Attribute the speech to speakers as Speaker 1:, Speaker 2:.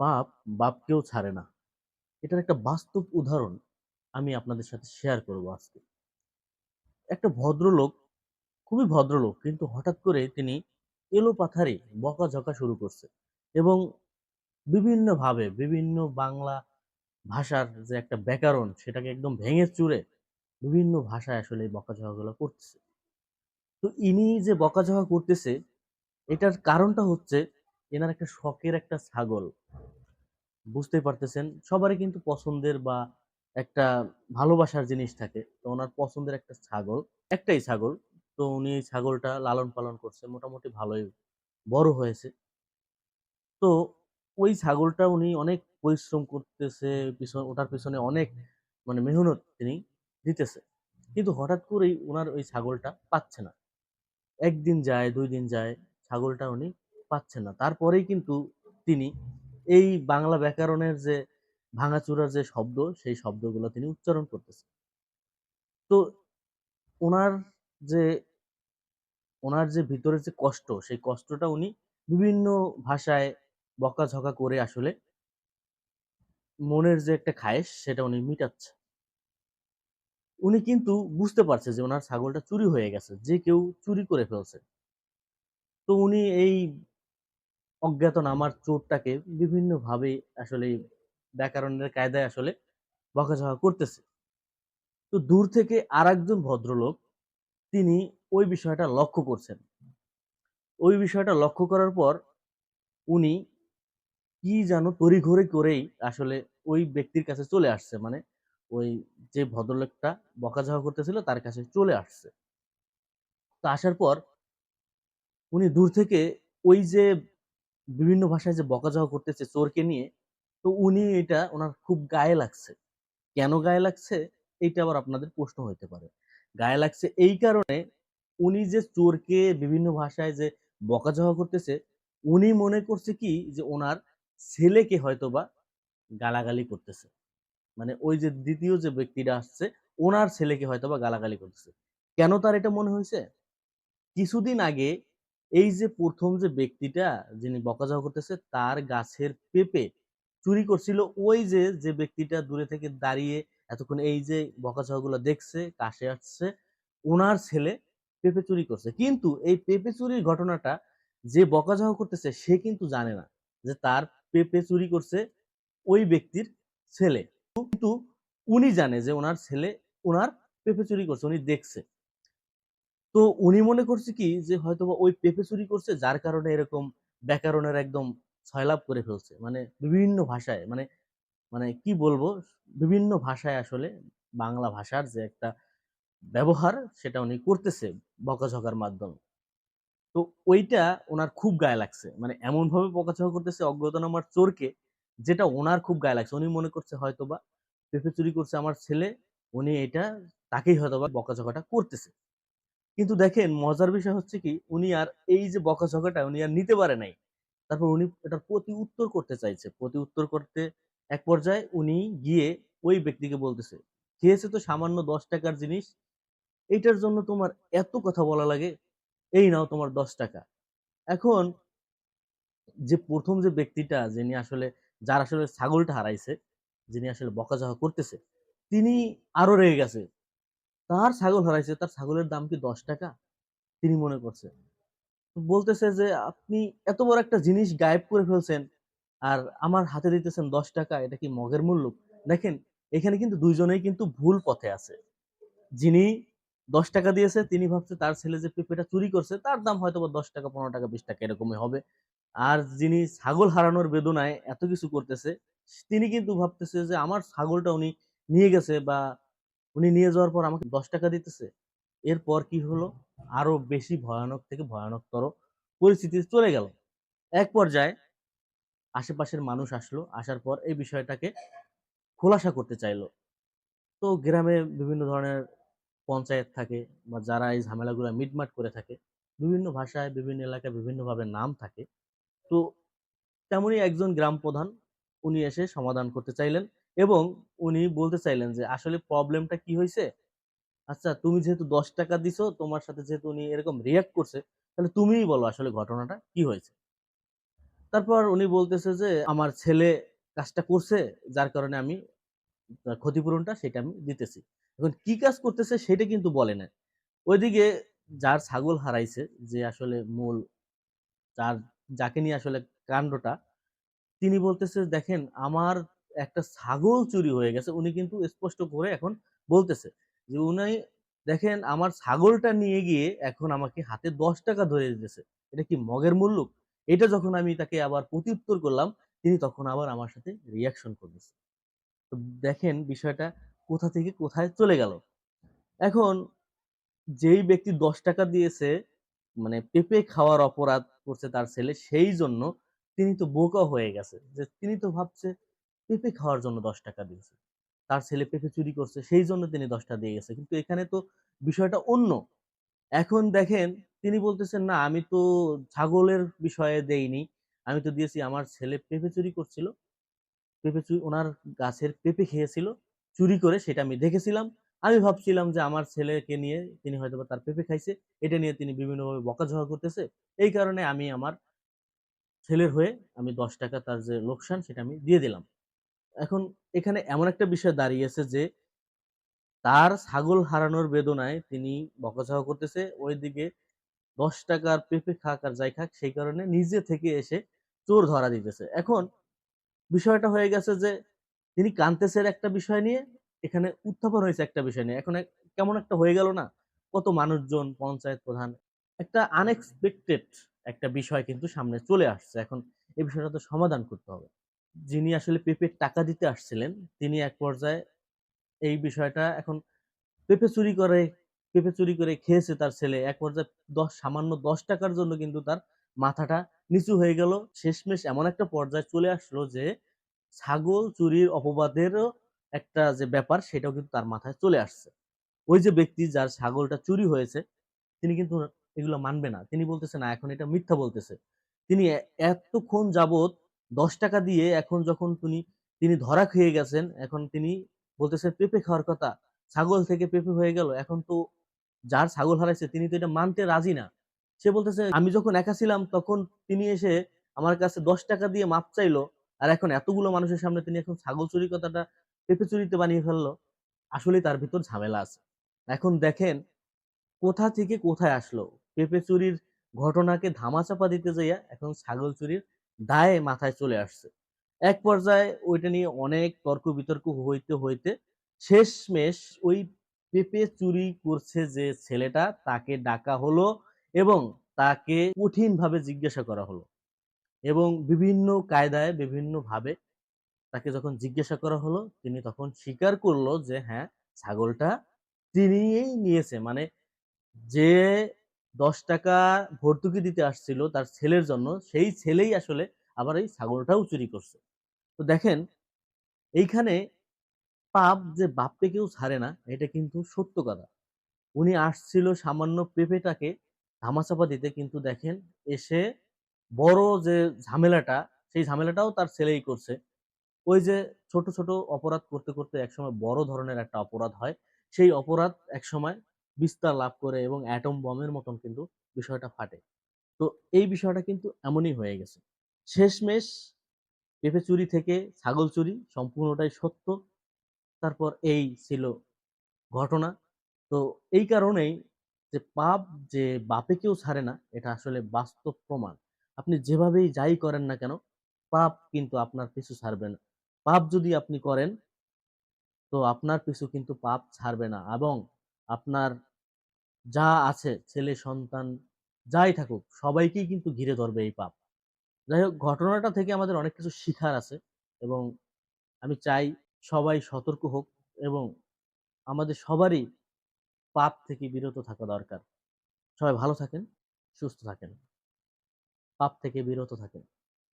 Speaker 1: পাপ বাপকেও ছাড়ে না। এটার একটা বাস্তব উদাহরণ আমি আপনাদের সাথে শেয়ার করব আজকে। একটা ভদ্রলোক, খুবই ভদ্রলোক, কিন্তু হঠাৎ করে তিনি এলোপাথারি বকাঝকা শুরু করছে এবং বিভিন্নভাবে, বিভিন্ন বাংলা ভাষার যে একটা ব্যাকরণ, সেটাকে একদম ভেঙে চুরে বিভিন্ন ভাষায় আসলে এই বকাঝকাগুলো করতেছে। তো ইনি যে বকাঝকা করতেছে, এটার কারণটা হচ্ছে এনার একটা শখের একটা ছাগল। বুঝতেই পারতেছেন। সবারই কিন্তু পছন্দের বা একটা ভালোবাসার জিনিস থাকে। তো ওনার পছন্দের একটা ছাগল, একটাই ছাগল। তো উনি এই ছাগলটা লালন পালন করছে, মোটামুটি ভালোই বড় হয়েছে। তো ওই ছাগলটা উনি অনেক পরিশ্রম করতেছে, পিছনে, ওটার পিছনে অনেক মানে মেহনত তিনি দিতেছে। কিন্তু হঠাৎ করেই ওনার ওই ছাগলটা পাচ্ছে না। একদিন যায়, দুই দিন যায়, ছাগলটা উনি পাচ্ছেন না। তারপরেই কিন্তু তিনি এই বাংলা ব্যাকরণের যে ভাঙাচুরার যে শব্দ, সেই শব্দগুলো তিনি উচ্চারণ করতেছেন। তো ওনার যে ওনার যে ভিতরের যে কষ্ট, সেই কষ্টটা উনি বিভিন্ন ভাষায় বকাঝকা করে আসলে মনের যে একটা খায়েশ, সেটা উনি মিটাচ্ছে। উনি কিন্তু বুঝতে পারছে যে, ওনার ছাগলটা চুরি হয়ে গেছে, যে কেউ চুরি করে ফেলছে। তো উনি এই অজ্ঞাতনামার চোরটাকে বিভিন্নভাবে আসলে ব্যাকরণের কায়দায় আসলে বকাঝকা করতেছে। তো দূর থেকে আর একজন ভদ্রলোক, তিনি ওই বিষয়টা লক্ষ্য করছেন। ওই বিষয়টা লক্ষ্য করার পর উনি কি যেন তড়িঘড়ি করেই আসলে ওই ব্যক্তির কাছে চলে আসছে। মানে ওই যে ভদ্রলোকটা বকাঝকা করতেছিল, তার কাছে চলে আসছে। তো আসার পর উনি দূর থেকে ওই যে বিভিন্ন ভাষায় যে বকাঝকা করতেছে চোরকে নিয়ে, তো উনি এটা ওনার খুব গায়ে লাগছে। কেন গায়ে লাগছে? এইটা আবার আপনাদের প্রশ্ন হইতে পারে। গায়ে লাগছে এই কারণে উনি যে চোরকে বিভিন্ন ভাষায় যে বকাঝকা করতেছে, উনি মনে করছে কি যে ওনার ছেলেকে হয়তোবা গালাগালি করতেছে। মানে ওই যে দ্বিতীয় যে ব্যক্তিটা আসছে, ওনার ছেলেকে হয়তোবা গালাগালি করতেছে। কেন তার এটা মনে হয়েছে কিছুদিন আগে এই যে প্রথম যে ব্যক্তিটা যিনি বকাঝকা করতেছে, তার গাছের পেঁপে চুরি করছিল, ওই যে যে ব্যক্তিটা দূরে থেকে দাঁড়িয়ে এতক্ষণ এই যে বকাঝকাগুলো দেখছে, কাশে আসছে ওনার ছেলে পেঁপে চুরি করছে। কিন্তু এই পেঁপে চুরির ঘটনাটা যে বকাঝকা করতেছে, সে কিন্তু জানে না যে তার পেঁপে চুরি করছে ওই ব্যক্তির ছেলে। কিন্তু উনি জানে যে ওনার ছেলে ওনার পেঁপে চুরি করছে, উনি দেখছে। তো উনি মনে করছে কি যে, হয়তোবা ওই পেঁপে চুরি করছে, যার কারণে এরকম ব্যাকরণের একদম ছয়লাভ করে ফেলছে। মানে বিভিন্ন ভাষায় মানে মানে কি বলব, বিভিন্ন ভাষায় আসলে, বাংলা ভাষার যে একটা ব্যবহার সেটা উনি করতেছে বকাঝকার মাধ্যমে। তো ওইটা ওনার খুব গায়ে লাগছে। মানে এমন ভাবে বকাঝকা করতেছে অজ্ঞাতনামার চোরকে, যেটা ওনার খুব গায়ে লাগছে। উনি মনে করছে হয়তোবা পেঁপে চুরি করছে আমার ছেলে, উনি এটা, তাকেই হয়তোবা বকাঝকাটা করতেছে। কিন্তু দেখেন মজার বিষয় হচ্ছে কি, উনি আর এই যে বকাঝকাটা উনি আর নিতে পারে নাই। তারপর উনি এটার প্রতি উত্তর করতে চাইছে। প্রতি উত্তর করতে এক পর্যায়ে উনি গিয়ে ওই ব্যক্তিকে বলতেছে, খেয়েছে তো সামান্য দশ টাকার জিনিস, এইটার জন্য তোমার এত কথা বলা লাগে, এই নাও তোমার দশ টাকা। এখন যে প্রথম যে ব্যক্তিটা যিনি আসলে, যার আসলে ছাগলটা হারাইছে, যিনি আসলে বকাঝকা করতেছে, তিনি আরও রেগে গেছে। তার ছাগল হারাইছে, তার ছাগলের দাম কি দশ টাকা? তিনি মনে করছে বলতেছে যে, আপনি এত বড় একটা জিনিস গায়েব করে ফেলছেন আর আমার হাতে দিতেছেন দশ টাকা, এটা কি মগের মূল্য? দেখেন, এখানে কিন্তু দুইজনেই কিন্তু ভুল পথে আছে। যিনি দশ টাকা দিয়েছে, তিনি ভাবছে তার ছেলে যে পেঁপেটা চুরি করছে, তার দাম হয়তো বা দশ টাকা, পনেরো টাকা, বিশ টাকা এরকমই হবে। আর যিনি ছাগল হারানোর বেদনায় এত কিছু করতেছে, তিনি কিন্তু ভাবতেছে যে, আমার ছাগলটা উনি নিয়ে গেছে বা উনি নিয়ে যাওয়ার পর আমাকে দশ টাকা দিতেছে। এরপর কি হলো? আরও বেশি ভয়ানক থেকে ভয়ানকতর পরিস্থিতি চলে গেল। এক পর্যায়ে আশেপাশের মানুষ আসলো, আসার পর এই বিষয়টাকে খোলাসা করতে চাইলো। তো গ্রামে বিভিন্ন ধরনের পঞ্চায়েত থাকে বা যারা এই ঝামেলাগুলো মিটমাট করে থাকে, বিভিন্ন ভাষায়, বিভিন্ন এলাকায় বিভিন্নভাবে নাম থাকে। তো তেমনই একজন গ্রাম প্রধান উনি এসে সমাধান করতে চাইলেন। এবং উনি বলতে চাইলেন যে আসলে প্রবলেমটা কি হয়েছে আচ্ছা তুমি যেহেতু দশ টাকা দিছো তোমার সাথে যেহেতু উনি এরকম রিয়াক্ট করছে তাহলে তুমিই বলো আসলে ঘটনাটা কি হয়েছে তারপর উনি বলতেছে যে, "আমার ছেলে কাজটা করছে, যার কারণে আমি ক্ষতিপূরণটা সেটা আমি দিতেছি।" এখন কি কাজ করতেছে সেটা কিন্তু বলে নাই। ওইদিকে যার ছাগল হারাইছে, যে আসলে মূল যার যাকে নিয়ে আসলে কাণ্ডটা তিনি বলতেছে, "দেখেন আমার একটা ছাগল চুরি হয়ে গেছে।" উনি কিন্তু স্পষ্ট করে এখন বলতেছে যে, উনি দেখেন আমার ছাগলটা নিয়ে গিয়ে এখন আমাকে হাতে ৳১০ ধরে দিতেছে। এটা কি মগের মুল্লুক? এটা যখন আমি তাকে আবার প্রত্যুত্তর করলাম, তিনি তখন আবার আমার সাথে রিয়াকশন করতেছে। তো দেখেন বিষয়টা কোথা থেকে কোথায় চলে গেল। এখন যেই ব্যক্তি ৳১০ দিয়েছে, মানে পেঁপে খাওয়ার অপরাধ করছে তার ছেলে, সেই জন্য তিনি তো বোকা হয়ে গেছে। যে তিনি তো ভাবছে পেঁপে খাওয়ার জন্য ৳১০ দিয়েছে। তার ছেলে পেঁপে চুরি করছে, সেই জন্য তিনি ১০ টা দিয়ে গেছে। কিন্তু এখানে তো বিষয়টা অন্য। এখন দেখেন তিনি বলতেছেন, "না আমি তো ছাগলের বিষয়ে দেইনি। আমি তো দিয়েছি আমার ছেলে পেঁপে চুরি করছিল। পেঁপে চুরি ওনার গাছের পেঁপে খেয়েছিল। চুরি করে সেটা আমি দেখেছিলাম। আমি ভাবছিলাম যে আমার ছেলেকে নিয়ে তিনি হয়তোবা তার পেঁপে খাইছে। এটা নিয়ে তিনি বিভিন্নভাবে বকাঝকা করতেছে। এই কারণে আমি আমার ছেলের হয়ে আমি ৳১০ তার যে লোকসান সেটা আমি দিয়ে দিলাম।" এখন এখানে এমন একটা বিষয় দাঁড়িয়েছে যে তার ছাগল হারানোর বেদনায় তিনি বকাঝকা করতেছে। ওইদিকে দশ টাকার পেঁপে খাক আর যাই খাক সেই কারণে নিজে থেকে এসে চোর ধরা দিতেছে। এখন বিষয়টা হয়ে গেছে যে তিনি কাঁদতেছেন একটা বিষয় নিয়ে, এখানে উত্থাপন হয়েছে একটা বিষয় নিয়ে। এখন কেমন একটা হয়ে গেল না? কত মানুষজন, পঞ্চায়েত প্রধান, একটা আনএক্সপেক্টেড একটা বিষয় কিন্তু সামনে চলে আসছে। এখন এই বিষয়টা তো সমাধান করতে হবে। যিনি আসলে পেঁপের টাকা দিতে আসছিলেন, তিনি এক পর্যায়ে এই বিষয়টা এখন পেঁপে চুরি করে পেঁপে চুরি করে খেয়েছে তার ছেলে। এক পর্যায়ে ১০ সামান্য ৳১০ র জন্য কিন্তু তার মাথাটা নিচু হয়ে গেল। শেষমেষ এমন একটা পর্যায়ে চলে আসলো যে ছাগল চুরির অপবাদেরও একটা যে ব্যাপার সেটাও কিন্তু তার মাথায় চলে আসছে। ওই যে ব্যক্তি যার ছাগলটা চুরি হয়েছে, তিনি কিন্তু এগুলো মানবে না। তিনি বলতেছে, "না এখন এটা মিথ্যা বলতেছে।" তিনি এতক্ষণ যাবৎ ৳১০ দিয়ে এখন যখন তিনি তিনি ধরা খেয়ে গেছেন, এখন তিনি বলতেছেন পেঁপে খাওয়ার কথা। ছাগল থেকে পেঁপে হয়ে গেল। এখন তো যার ছাগল হারাইছে তিনি তো এটা মানতে রাজি না। সে বলতেছে, "আমি যখন একা ছিলাম তখন তিনি এসে আমার কাছে ৳১০ দিয়ে মাপ চাইলো। আর এখন এতগুলো মানুষের সামনে তিনি এখন ছাগল চুরি কথাটা পেঁপে চুরিতে বানিয়ে ফেলল। আসলে তার ভিতর ঝামেলা আছে।" এখন দেখেন কোথা থেকে কোথায় আসলো? পেঁপে চুরির ঘটনাকে ধামাচাপা দিতে যাইয়া এখন ছাগল চুরির দায় মাথায় চলে আসছে। এক পর্যায়ে ওইটা নিয়ে অনেক তর্ক-বিতর্ক হইতে, হইতে শেষমেষ ওই পেঁপে চুরি করছে যে ছেলেটা তাকে ডাকা হলো এবং তাকে কঠিনভাবে জিজ্ঞাসা করা হলো। এবং বিভিন্ন কায়দায় বিভিন্নভাবে তাকে যখন জিজ্ঞাসা করা হলো, তিনি তখন স্বীকার করল যে হ্যাঁ, ছাগলটা তিনিই নিয়েছে। মানে যে ৳১০ ভর্তুকি দিতে আসছিল তার ছেলের জন্য, সেই ছেলেই আসলে আবার এই ছাগলটাও চুরি করছে। তো দেখেন এইখানে পাপ যে বাপকে কেউ ছাড়ে না, এটা কিন্তু সত্য কথা। উনি আসছিল সামান্য পেঁপেটাকে ধামাচাপা দিতে কিন্তু দেখেন এসে বড় যে ঝামেলাটা, সেই ঝামেলাটাও তার ছেলেই করছে। ওই যে ছোট, ছোট অপরাধ করতে, করতে একসময় বড় ধরনের একটা অপরাধ হয়। সেই অপরাধ একসময় বিস্তার লাভ করে এবং অ্যাটম বমের মতন কিন্তু বিষয়টা ফাটে। তো এই বিষয়টা কিন্তু এমনই হয়ে গেছে। শেষমেষ পেঁপে চুরি থেকে ছাগল চুরি সম্পূর্ণটাই সত্য। তারপর এই ছিল ঘটনা। তো এই কারণেই যে পাপ যে বাপে কেউ ছাড়ে না, এটা আসলে বাস্তব প্রমাণ। আপনি যেভাবেই যাই করেন না কেন, পাপ কিন্তু আপনার পিছু ছাড়বে না। পাপ যদি আপনি করেন, তো আপনার পিছু কিন্তু পাপ ছাড়বে না এবং আপনার যা আছে ছেলে সন্তান যাই থাকুক সবাইকেই কিন্তু ঘিরে ধরবে এই পাপ। যাই হোক ঘটনাটা থেকে আমাদের অনেক কিছু শিখার আছে এবং আমি চাই সবাই সতর্ক হোক এবং আমাদের সবারই পাপ থেকে বিরত থাকা দরকার। সবাই ভালো থাকেন, সুস্থ থাকেন। পাপ থেকে বিরত থাকেন।